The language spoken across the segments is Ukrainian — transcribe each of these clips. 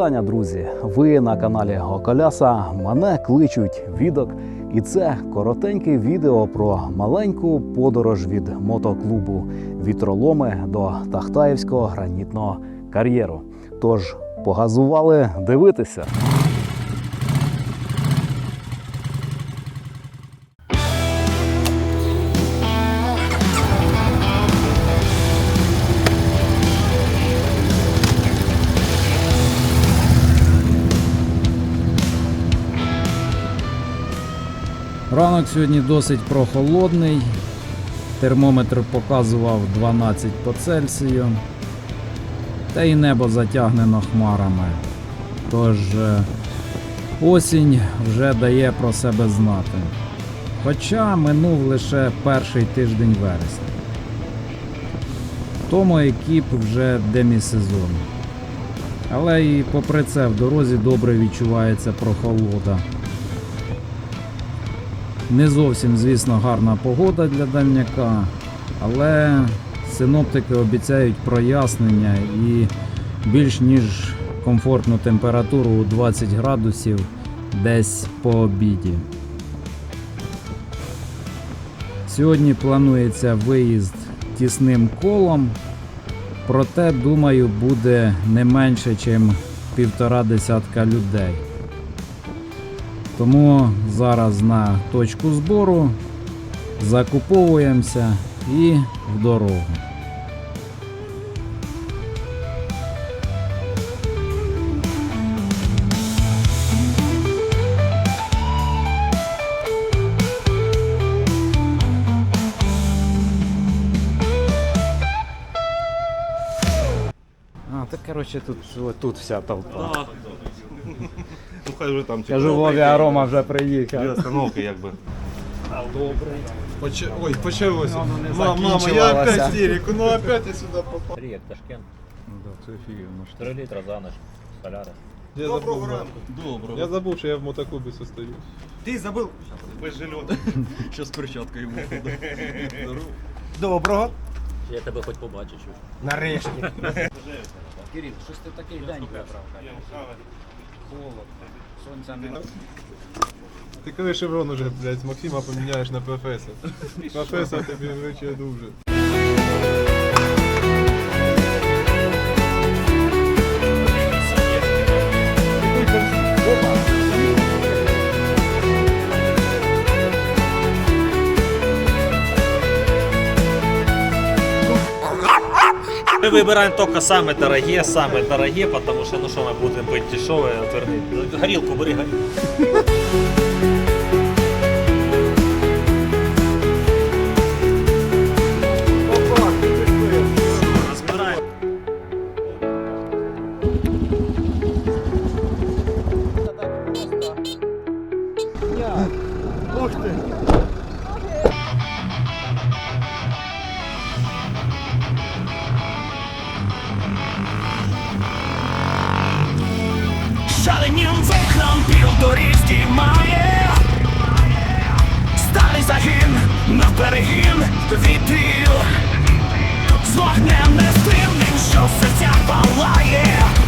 вітання, друзі! Ви на каналі Гоколяса. Мене кличуть відок, і це коротеньке відео про маленьку подорож від мотоклубу Вітроломи до Тахтаївського гранітного кар'єру. Тож погазували дивитися. Ранок сьогодні досить прохолодний. Термометр показував 12 по Цельсію. Та й небо затягнено хмарами. Тож е, осінь вже дає про себе знати. Хоча минув лише перший тиждень вересня. Тому екіп вже демісезон. Але і попри це в дорозі добре відчувається прохолода. Не зовсім, звісно, гарна погода для дальняка, але синоптики обіцяють прояснення і більш ніж комфортну температуру у 20 градусів десь по обіді. Сьогодні планується виїзд тісним колом, проте, думаю, буде не менше, ніж півтора десятка людей. Тому зараз на точку збору закуповуємося і в дорогу. А, так коротше тут, тут вся толпа. Ну хай вже там Кажу, Вові Арома вже приїхав. Дві остановки якби. Поч... Ой, почалося. Ну, ну, не Мам, мама, я опять истерику, ну опять я сюда попал. Привет, Ташкент. Це офігенно. 4 литра за ночь. Соляра. Я забув, Доброго. я забув, що я в мотоклубі состою. Без жильота. Що з перчаткою йому. Доброго. Я тебе хоч побачу чуть. Нарешті. Кирил, щось ти такий день вибрав. Холод. Сонця не Ти коли шеврон уже, блядь, з Максима поміняєш на професор. Професор тобі вручує дуже. Мы выбираем только самые дорогие, самые дорогие, потому что, ну что мы будем быть дешевые, отверни. Горилку бери, горилку. Разбираем. Шаленім вихром півдоріг здіймає Старий загін на перегін вітрів З вогнем нестримним, що в серцях палає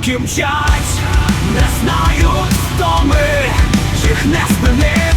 байки мчать, не знають втоми, їх не спинити,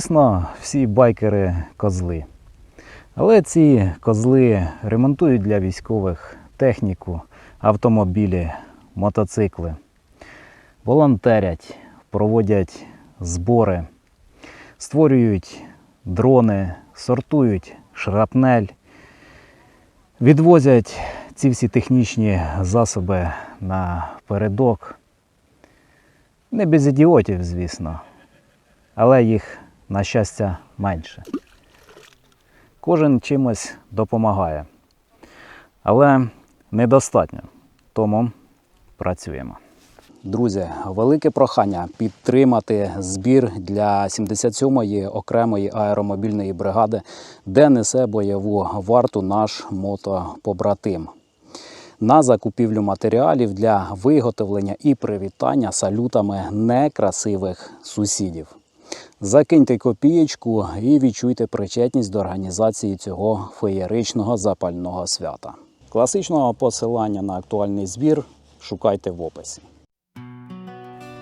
Звісно, всі байкери козли. Але ці козли ремонтують для військових техніку, автомобілі, мотоцикли, волонтерять, проводять збори, створюють дрони, сортують шрапнель, відвозять ці всі технічні засоби на передок. Не без ідіотів, звісно але їх, на щастя, менше. Кожен чимось допомагає, але недостатньо. Тому працюємо. Друзі, велике прохання підтримати збір для 77-ї окремої аеромобільної бригади, де несе бойову варту наш мотопобратим на закупівлю матеріалів для виготовлення і привітання салютами некрасивих сусідів. Закиньте копієчку і відчуйте причетність до організації цього феєричного запального свята. Класичного посилання на актуальний збір шукайте в описі.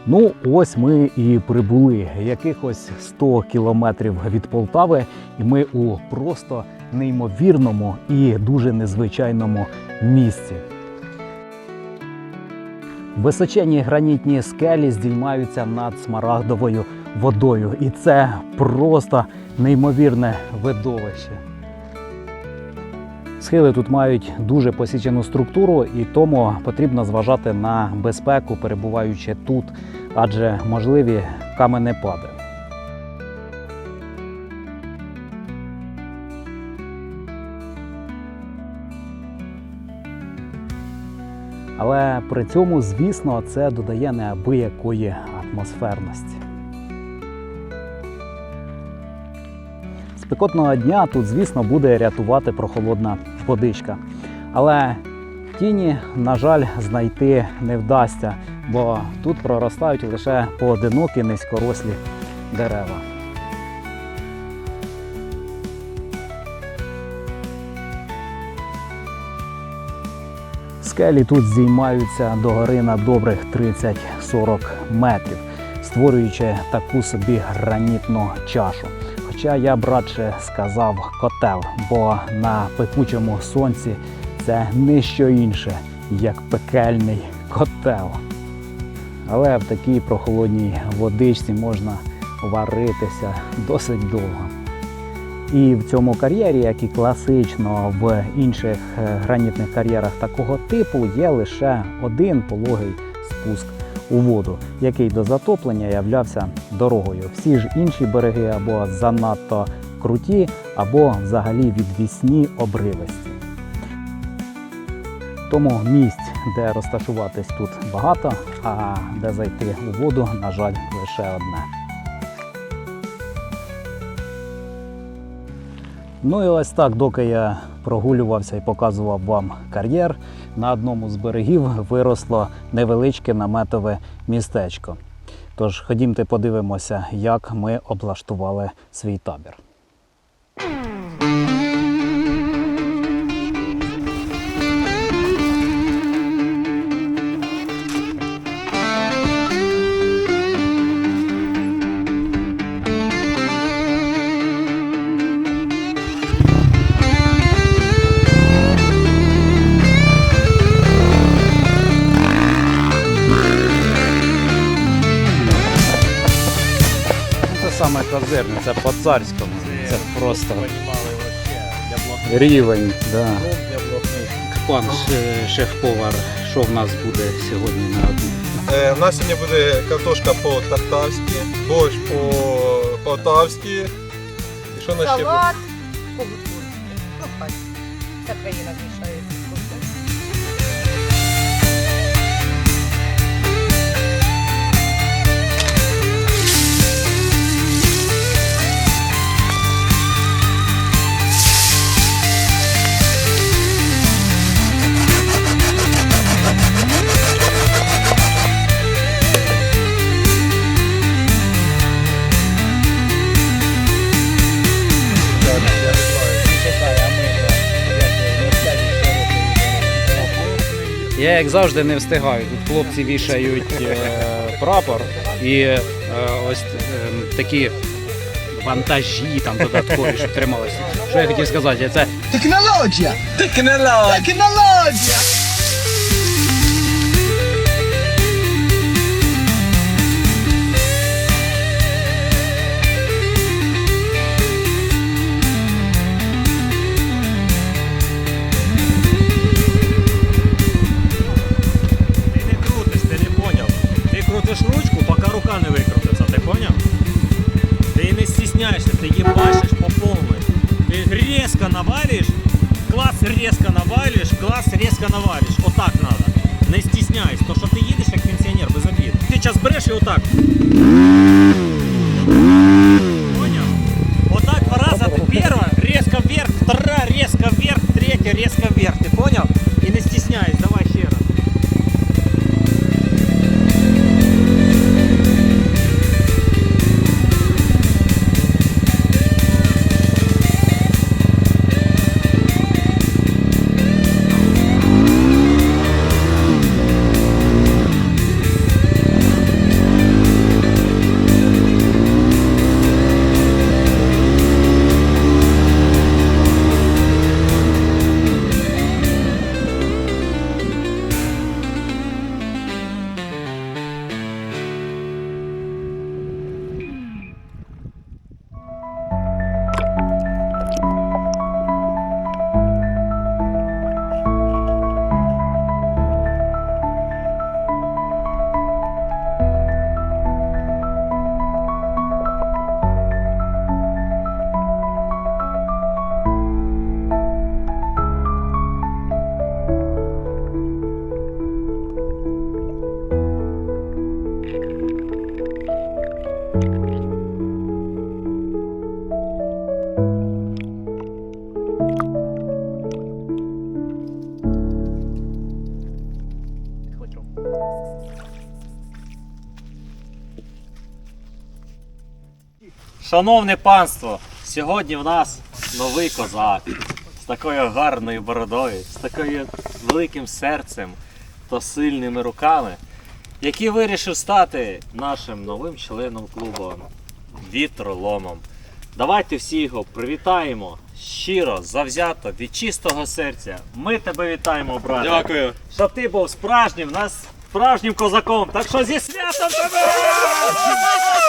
Ну, ось ми і прибули якихось 100 кілометрів від Полтави, і ми у просто неймовірному і дуже незвичайному місці. Височенні гранітні скелі здіймаються над смарагдовою водою, і це просто неймовірне видовище. Схили тут мають дуже посічену структуру, і тому потрібно зважати на безпеку, перебуваючи тут, адже можливі каменепади. Але при цьому, звісно, це додає неабиякої атмосферності. Спекотного дня тут, звісно, буде рятувати прохолодна водичка. Але тіні, на жаль, знайти не вдасться, бо тут проростають лише поодинокі низькорослі дерева. Скелі тут здіймаються до гори на добрих 30-40 метрів, створюючи таку собі гранітну чашу. Хоча я б радше сказав котел, бо на пекучому сонці це не що інше, як пекельний котел. Але в такій прохолодній водичці можна варитися досить довго. І в цьому кар'єрі, як і класично в інших е, гранітних кар'єрах такого типу, є лише один пологий спуск у воду, який до затоплення являвся дорогою. Всі ж інші береги або занадто круті, або взагалі відвісні обривисті. Тому місць, де розташуватись тут багато, а де зайти у воду, на жаль, лише одне. Ну і ось так, доки я прогулювався і показував вам кар'єр, на одному з берегів виросло невеличке наметове містечко. Тож ходімте подивимося, як ми облаштували свій табір. Козирне, це по-царському. Це просто рівень. Да. Пан ш- шеф-повар, що в нас буде сьогодні на обід? Е, у нас сьогодні буде картошка по-тартарськи, борщ по-полтавськи, що на ще буде? салат, курку. Ну, хай. Вся країна змішається. Я як завжди не встигаю. Тут хлопці вішають е, прапор і е, ось е, такі вантажі там додаткові, щоб трималися. Що я хотів сказати? Це Технологія! Технологія! Технологія! Клас різко навалиш. Отак надо. Не стісняйся, то що ти їдеш як пенсіонер без обід. Ти час береш і отак. Поняв? Отак два раза ти перша, резко вверх, вторая, резко вверх, третя, резко вверх. Ти поняв? Шановне панство, сьогодні в нас новий козак з такою гарною бородою, з такою великим серцем та сильними руками, який вирішив стати нашим новим членом клубу вітроломом. Давайте всі його привітаємо щиро, завзято, від чистого серця. Ми тебе вітаємо, брате. Дякую. Щоб ти був справжнім, нас справжнім козаком. Так що зі святом тебе!